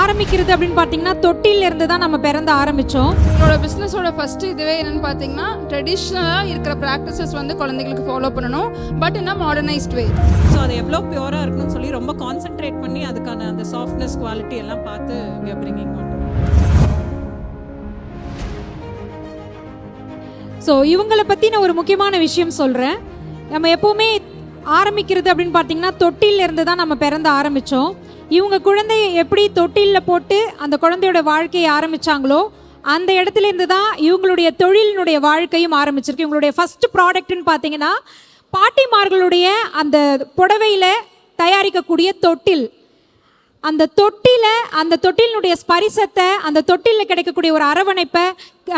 ஆரம்பிக்கிறது அப்படின்னு பார்த்தீங்கன்னா தொட்டில இருந்து தான் நம்ம பிறந்த ஆரம்பித்தோம் என்னோட பிஸ்னஸோட ஃபர்ஸ்ட் இதுவே என்னன்னு பார்த்தீங்கன்னா ட்ரெடிஷ்னலாக இருக்கிற ப்ராக்டிசஸ் வந்து குழந்தைகளுக்கு ஃபாலோ பண்ணணும். But in modernised way so அது எவ்வளோ பியூராக இருக்கணும்னு சொல்லி ரொம்ப கான்சென்ட்ரேட் பண்ணி அதுக்கான அந்த சாஃப்ட்னஸ் குவாலிட்டி எல்லாம் பார்த்து we are bringing on. So இவங்களை பற்றி நான் ஒரு முக்கியமான விஷயம் சொல்கிறேன் நம்ம எப்போவுமே ஆரம்பிக்கிறது அப்படின்னு பார்த்தீங்கன்னா தொட்டில இருந்து தான் நம்ம பிறந்த ஆரம்பித்தோம் இவங்க குழந்தைய எப்படி தொட்டிலில் போட்டு அந்த குழந்தையோட வாழ்க்கையை ஆரம்பிச்சாங்களோ அந்த இடத்துலேருந்து தான் இவங்களுடைய தொழிலினுடைய வாழ்க்கையும் ஆரம்பிச்சிருக்கு. இவங்களுடைய ஃபஸ்ட் ப்ராடக்ட்னு பார்த்தீங்கன்னா பாட்டிமார்களுடைய அந்த புடவையில் தயாரிக்கக்கூடிய தொட்டில். அந்த தொட்டில அந்த தொட்டிலினுடைய ஸ்பரிசத்தை அந்த தொட்டிலில் கிடைக்கக்கூடிய ஒரு அரவணைப்பை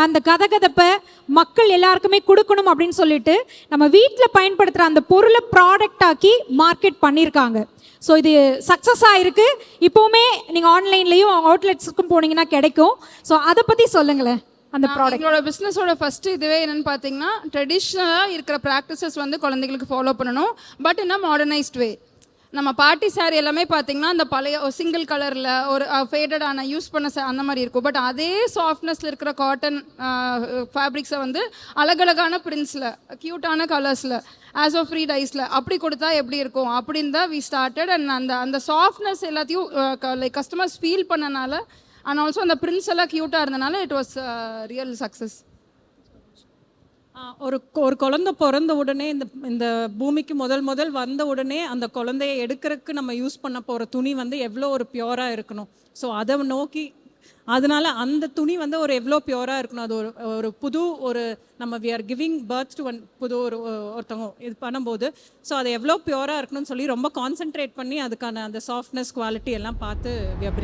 அந்த கதகதப்பை மக்கள் எல்லாருக்குமே கொடுக்கணும் அப்படின்னு சொல்லிட்டு நம்ம வீட்டில் பயன்படுத்துகிற அந்த பொருளை ப்ராடக்ட் ஆக்கி மார்க்கெட் பண்ணியிருக்காங்க ஸோ இது சக்ஸஸ் ஆயிருக்கு இப்போவுமே நீங்கள் ஆன்லைன்லேயும் அவுட்லெட்ஸுக்கும் போனீங்கன்னா கிடைக்கும். ஸோ அதை பற்றி சொல்லுங்களேன் அந்த ப்ராடக்ட் எங்களோட பிஸ்னஸோட ஃபர்ஸ்ட் இதுவே என்னன்னு பார்த்தீங்கன்னா ட்ரெடிஷ்னலாக இருக்கிற ப்ராக்டிசஸ் வந்து குழந்தைகளுக்கு ஃபாலோ பண்ணணும். பட் இன் மாடர்னைஸ்ட் வே நம்ம பாட்டி சாரி எல்லாமே பார்த்தீங்கன்னா அந்த பழைய சிங்கிள் கலரில் ஒரு ஃபேடடான யூஸ் பண்ண அந்த மாதிரி இருக்கும். பட் அதே சாஃப்ட்னஸில் இருக்கிற காட்டன் ஃபேப்ரிக்ஸை வந்து அழகழகான பிரிண்ட்ஸில் க்யூட்டான கலர்ஸில் ஆஸ் ஆஃப் ஃப்ரீ டைஸில் அப்படி கொடுத்தா எப்படி இருக்கும்? அப்படின்னு தான் வி ஸ்டார்டட் அண்ட் அந்த அந்த சாஃப்ட்னஸ் எல்லாத்தையும் லைக் கஸ்டமர்ஸ் ஃபீல் பண்ணனால அண்ட் ஆல்சோ அந்த பிரிண்ட்ஸ் எல்லாம் க்யூட்டாக இருந்தனால இட் வாஸ் ரியல் சக்ஸஸ் ஒரு ஒரு குழந்தை பிறந்த உடனே இந்த இந்த பூமிக்கு முதல் முதல் வந்த உடனே அந்த குழந்தைய எடுக்கிறதுக்கு நம்ம யூஸ் பண்ண போகிற துணி வந்து எவ்வளோ ஒரு பியூராக இருக்கணும். ஸோ அதை நோக்கி அதனால அந்த துணி வந்து ஒரு எவ்வளோ பியூராக இருக்கணும். அது ஒரு ஒரு புது ஒரு நம்ம we are giving birth to one புது ஒரு ஒருத்தவங்க இது பண்ணும்போது ஸோ அது எவ்வளோ பியூராக இருக்கணும்னு சொல்லி ரொம்ப கான்சென்ட்ரேட் பண்ணி அதுக்கான அந்த சாஃப்ட்னஸ் குவாலிட்டி எல்லாம் பார்த்து வி ஆர்